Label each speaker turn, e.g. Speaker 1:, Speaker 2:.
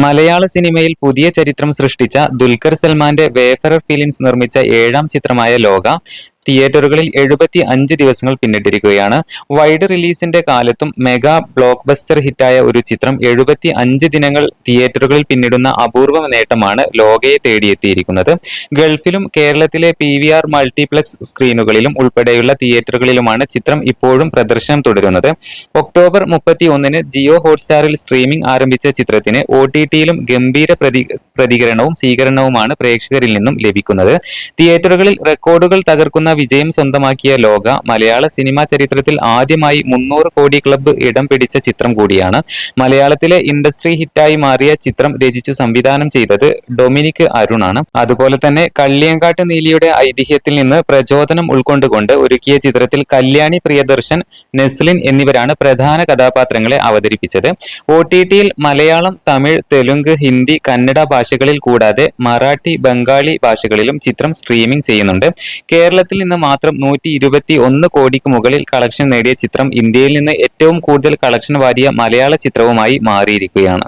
Speaker 1: മലയാള സിനിമയിൽ പുതിയ ചരിത്രം സൃഷ്ടിച്ച ദുൽഖർ സൽമാന്റെ വേഫറർ ഫിലിംസ് നിർമ്മിച്ച ഏഴാം ചിത്രമായ ലോക തിയേറ്ററുകളിൽ എഴുപത്തി അഞ്ച് ദിവസങ്ങൾ പിന്നിട്ടിരിക്കുകയാണ്. വൈഡ് റിലീസിന്റെ കാലത്തും മെഗാ ബ്ലോക്ക് ബസ്റ്റർ ഹിറ്റായ ഒരു ചിത്രം എഴുപത്തി അഞ്ച് ദിനങ്ങൾ തിയേറ്ററുകളിൽ പിന്നിടുന്ന അപൂർവ നേട്ടമാണ് ലോകയെ തേടിയെത്തിയിരിക്കുന്നത്. ഗൾഫിലും കേരളത്തിലെ പി വി ആർ മൾട്ടിപ്ലക്സ് സ്ക്രീനുകളിലും ഉൾപ്പെടെയുള്ള തിയേറ്ററുകളിലുമാണ് ചിത്രം ഇപ്പോഴും പ്രദർശനം തുടരുന്നത്. ഒക്ടോബർ മുപ്പത്തി ഒന്നിന് ജിയോ ഹോട്ട്സ്റ്റാറിൽ സ്ട്രീമിംഗ് ആരംഭിച്ച ചിത്രത്തിന് ഒ ടി ടിയിലും ഗംഭീര പ്രതി പ്രതികരണവും സ്വീകരണവുമാണ് പ്രേക്ഷകരിൽ നിന്നും ലഭിക്കുന്നത്. തിയേറ്ററുകളിൽ റെക്കോർഡുകൾ തകർക്കുന്ന വിജയം സ്വന്തമാക്കിയ ലോക മലയാള സിനിമാ ചരിത്രത്തിൽ ആദ്യമായി മുന്നൂറ് കോടി ക്ലബ്ബ് ഇടം പിടിച്ച ചിത്രം കൂടിയാണ്. മലയാളത്തിലെ ഇൻഡസ്ട്രി ഹിറ്റായി മാറിയ ചിത്രം രചിച്ചു സംവിധാനം ചെയ്തത് ഡൊമിനിക് അരുണാണ്. അതുപോലെ തന്നെ കള്ളിയങ്കാട്ട് നീലിയുടെ ഐതിഹ്യത്തിൽ നിന്ന് പ്രചോദനം ഉൾക്കൊണ്ടുകൊണ്ട് ഒരുക്കിയ ചിത്രത്തിൽ കല്യാണി പ്രിയദർശൻ നെസ്ലിൻ എന്നിവരാണ് പ്രധാന കഥാപാത്രങ്ങളെ അവതരിപ്പിച്ചത്. ഒ ടി ടിയിൽ മലയാളം തമിഴ് തെലുങ്ക് ഹിന്ദി കന്നഡ ഭാഷകളിൽ കൂടാതെ മറാഠി ബംഗാളി ഭാഷകളിലും ചിത്രം സ്ട്രീമിംഗ് ചെയ്യുന്നുണ്ട്. കേരളത്തിൽ നിന്ന് മാത്രം നൂറ്റി ഇരുപത്തി ഒന്ന് കോടിക്ക് മുകളിൽ കളക്ഷൻ നേടിയ ചിത്രം ഇന്ത്യയിൽ നിന്ന് ഏറ്റവും കൂടുതൽ കളക്ഷൻ വാരിയ മലയാള ചിത്രവുമായി മാറിയിരിക്കുകയാണ്.